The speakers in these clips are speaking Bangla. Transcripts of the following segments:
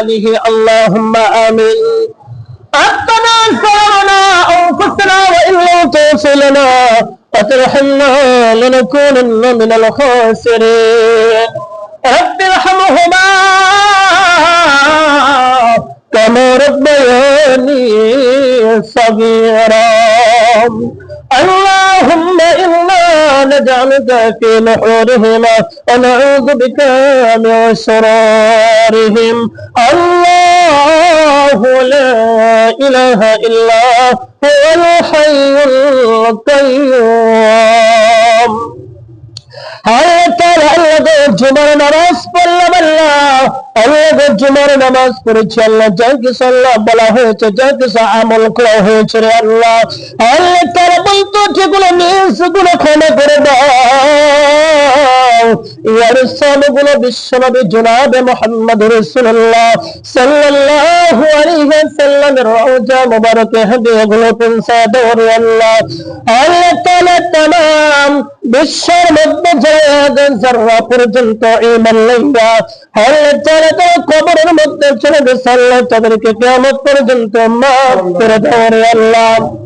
آله. اللهم آمين. ربنا ظلمنا أنفسنا وإن لم تغفر لنا وترحمنا لنكونن من الخاسرين. رب ارحمهما كما ربياني صغيرا. اللهم إنا نجعلك في نحورهما ونعوذ بك من شرارهم الله لا إله إلا هو الحي القيوم জুমার নামাজ পড়লাম আল্লাহ আল্লাহ জুমার নামাজ পড়েছি আল্লাহ যা কিছু আল্লাহ বলা হয়েছে যা কিছু আমল করা হয়েছে রে আল্লাহ আল্লাহ তারা বলতো সালগুলো বিশ্বনবী জনাবে মোহাম্মদ রাসূলুল্লাহ সাল্লাল্লাহু আলাইহি ওয়াসাল্লামের রওজা মুবারকে হাদিয়াগুলো পৌঁছা দাও রে আল্লাহ। আল্লাহ তাআলা তাম বিশ্বের মধ্যে পর্যন্ত ঈমান আল্লাহ তাআলা তো কবরের মধ্যে চলে গেছে, আল্লাহ তাদেরকে কিয়ামত পর্যন্ত মাফ করে দাও রে আল্লাহ।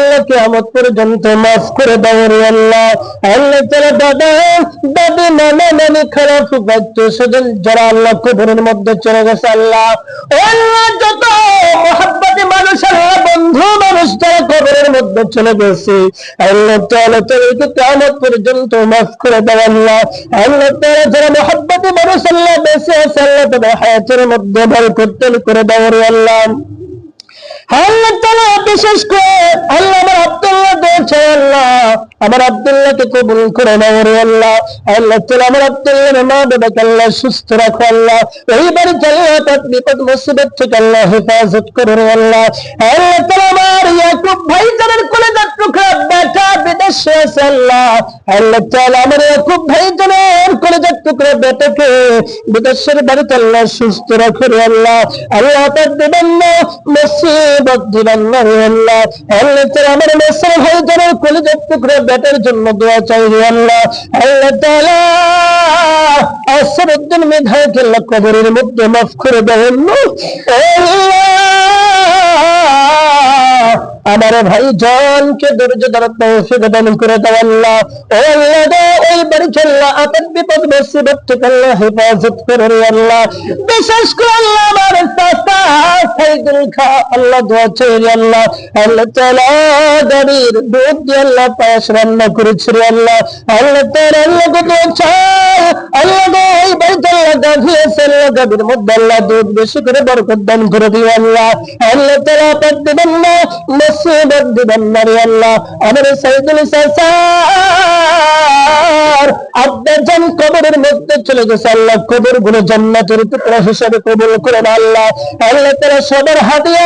কিয়ামত পর্যন্ত মাফ করে দাও রে আল্লাহ। আল্লাহ দাদা, দাদি খারাপ যারা আল্লাহ কবরের মধ্যে চলে গেছে, আল্লাহ। আল্লাহ যত মানুষ, আল্লাহ, বন্ধু মানুষ যারা কবরের মধ্যে চলে গেছে, আল্লাহ তাআলা তাদেরকে কিয়ামত পর্যন্ত মাফ করে দাও আল্লাহ। আল্লাহ তাআলা যারা মহাব্বতি মানুষ, আল্লাহ, বেঁচে আছে, আল্লাহ তাদের হায়াতের মধ্যে বরকত করে দাও রে আল্লাহ। বিশেষ করে আল্লাহ আমার আব্দুল্লাহ দিয়েছে আল্লাহ আমার আব্দুল্লাহকে কবুল করে আল্লাহ। আল্লাহ আমার আব্দুল্লাহর মা বাবাকে আল্লাহ সুস্থ রাখো আল্লাহ। এই বাড়ি আল্লাহ তার বিপদ মুসিবত থেকে আল্লাহ হেফাজত করে রে আল্লাহ। আল্লাহ তাআলা আমার ইয়াকুব ভাই জানের কলেজার টুকরা বেটা বিদেশে আছে আল্লাহ। আল্লাহ তাআলা আমার ইয়াকুব ভাই জানের টুকরা বেটাকে বিদেশের বাড়িতে আল্লাহ সুস্থ রাখো রে আল্লাহ। আল্লাহ তার দিবেন না মুসিবত দিবেন না রে আল্লাহ। আল্লাহ আমার মেসর কলেজার টুকরা বেটার জন্য দোয়া চাই রে আল্লাহ। আল্লাহ মেধাকে আল্লাহ মধ্যে মাফ করে দেবেন আমার ভাই জনকে ধৈর্য দ্বারা তৌফিক দান করে দাও আল্লাহ। ও আল্লাহ গো, ওই বাড়ি চল্লা আপদ বিপদ মুসিবত থেকে আল্লাহ হেফাজত করে আল্লাহ। বিশেষ করে আল্লাহ, আমার চাচা সাইদুল খা, আল্লাহ দোয়া আল্লাহ। আল্লাহ দুধ আল্লাহ আল্লাহ। আল্লাহ আল্লাহ আল্লাহ আল্লাহ আল্লাহ বেশি করে বরকত করে দিও আল্লাহ। আল্লাহ তাআলা আপদ দিবেন না কবরের মধ্যে চলে গেছে আল্লাহ। কবরগুলো জান্নাতের টুকরা হিসাবে কবুল করেন আল্লাহ। আল্লাহ তারা সবার হাতিয়া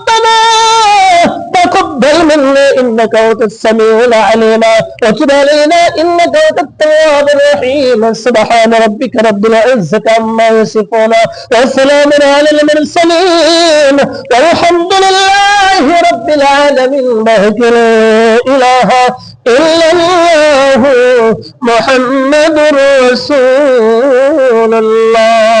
تقبل منا إنك أنت السميع العليم. وتب علينا إنك أنت التواب الرحيم. سبحان ربك رب العزة عما يصفون. وسلام على المرسلين. والحمد لله رب العالمين. لا إله إلا الله محمد رسول الله.